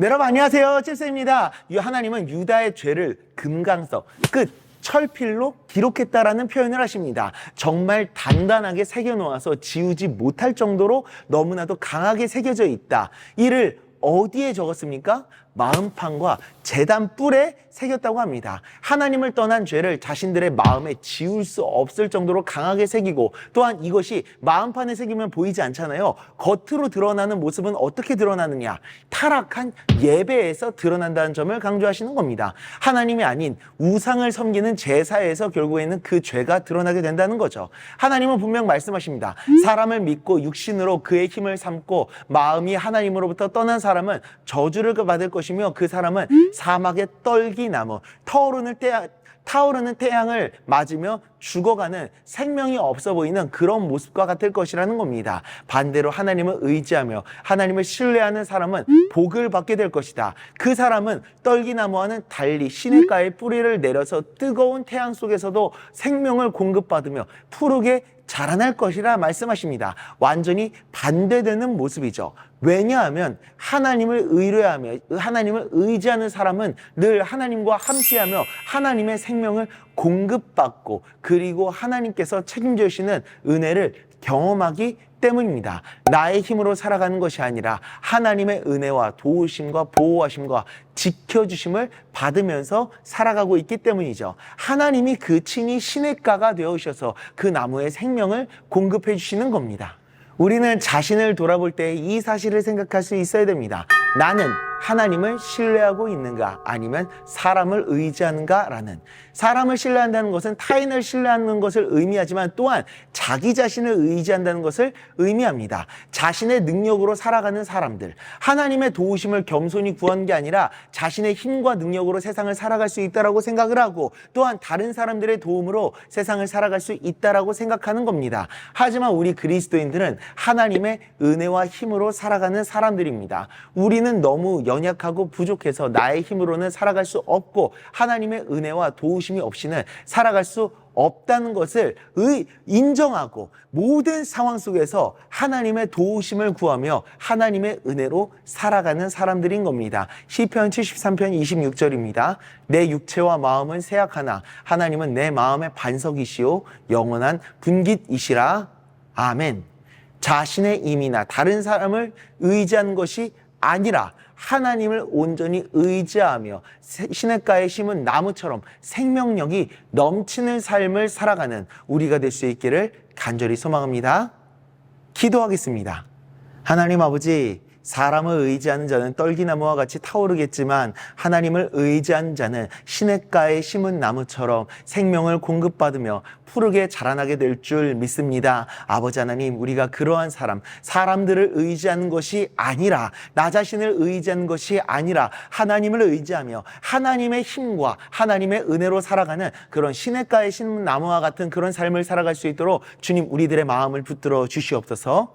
네, 여러분 안녕하세요. 칠세입니다. 유- 하나님은 유다의 죄를 금강석 끝 철필로 기록했다라는 표현을 하십니다. 정말 단단하게 새겨 놓아서 지우지 못할 정도로 너무나도 강하게 새겨져 있다. 이를 어디에 적었습니까? 마음판과 재단 뿔에 새겼다고 합니다. 하나님을 떠난 죄를 자신들의 마음에 지울 수 없을 정도로 강하게 새기고 또한 이것이 마음판에 새기면 보이지 않잖아요. 겉으로 드러나는 모습은 어떻게 드러나느냐? 타락한 예배에서 드러난다는 점을 강조하시는 겁니다. 하나님이 아닌 우상을 섬기는 제사에서 결국에는 그 죄가 드러나게 된다는 거죠. 하나님은 분명 말씀하십니다. 사람을 믿고 육신으로 그의 힘을 삼고 마음이 하나님으로부터 떠난 사람은 저주를 받을 것이 며 그 사람은 사막의 떨기나무 타오르는 때 타오르는 태양을 맞으며 죽어가는 생명이 없어 보이는 그런 모습과 같을 것이라는 겁니다. 반대로 하나님을 의지하며 하나님을 신뢰하는 사람은 복을 받게 될 것이다. 그 사람은 떨기나무와는 달리 시냇가에 뿌리를 내려서 뜨거운 태양 속에서도 생명을 공급받으며 푸르게 자라날 것이라 말씀하십니다. 완전히 반대되는 모습이죠. 왜냐하면 하나님을 의뢰하며 하나님을 의지하는 사람은 늘 하나님과 함께하며 하나님의 생명을 공급받고 그리고 하나님께서 책임져 주시는 은혜를 경험하기 때문입니다. 나의 힘으로 살아가는 것이 아니라 하나님의 은혜와 도우심과 보호하심과 지켜주심을 받으면서 살아가고 있기 때문이죠. 하나님이 그 친히 시냇가가 되어주셔서 그 나무의 생명을 공급해 주시는 겁니다. 우리는 자신을 돌아볼 때 이 사실을 생각할 수 있어야 됩니다. 나는 하나님을 신뢰하고 있는가 아니면 사람을 의지하는가라는 사람을 신뢰한다는 것은 타인을 신뢰하는 것을 의미하지만 또한 자기 자신을 의지한다는 것을 의미합니다. 자신의 능력으로 살아가는 사람들, 하나님의 도우심을 겸손히 구한 게 아니라 자신의 힘과 능력으로 세상을 살아갈 수 있다라고 생각을 하고 또한 다른 사람들의 도움으로 세상을 살아갈 수 있다라고 생각하는 겁니다. 하지만 우리 그리스도인들은 하나님의 은혜와 힘으로 살아가는 사람들입니다. 우리는 너무 연약하고 부족해서 나의 힘으로는 살아갈 수 없고 하나님의 은혜와 도우심이 없이는 살아갈 수 없다는 것을 의, 인정하고 모든 상황 속에서 하나님의 도우심을 구하며 하나님의 은혜로 살아가는 사람들인 겁니다. 시편 73편 26절입니다. 내 육체와 마음은 쇠약하나 하나님은 내 마음의 반석이시요 영원한 분깃이시라. 아멘. 자신의 힘이나 다른 사람을 의지하는 것이 아니라 하나님을 온전히 의지하며 세- 시냇가에 심은 나무처럼 생명력이 넘치는 삶을 살아가는 우리가 될 수 있기를 간절히 소망합니다. 기도하겠습니다. 하나님 아버지, 사람을 의지하는 자는 떨기나무와 같이 타오르겠지만 하나님을 의지한 자는 시냇가에 심은 나무처럼 생명을 공급받으며 푸르게 자라나게 될 줄 믿습니다. 아버지 하나님, 우리가 그러한 사람, 사람들을 의지하는 것이 아니라 나 자신을 의지하는 것이 아니라 하나님을 의지하며 하나님의 힘과 하나님의 은혜로 살아가는 그런 시냇가에 심은 나무와 같은 그런 삶을 살아갈 수 있도록 주님 우리들의 마음을 붙들어 주시옵소서.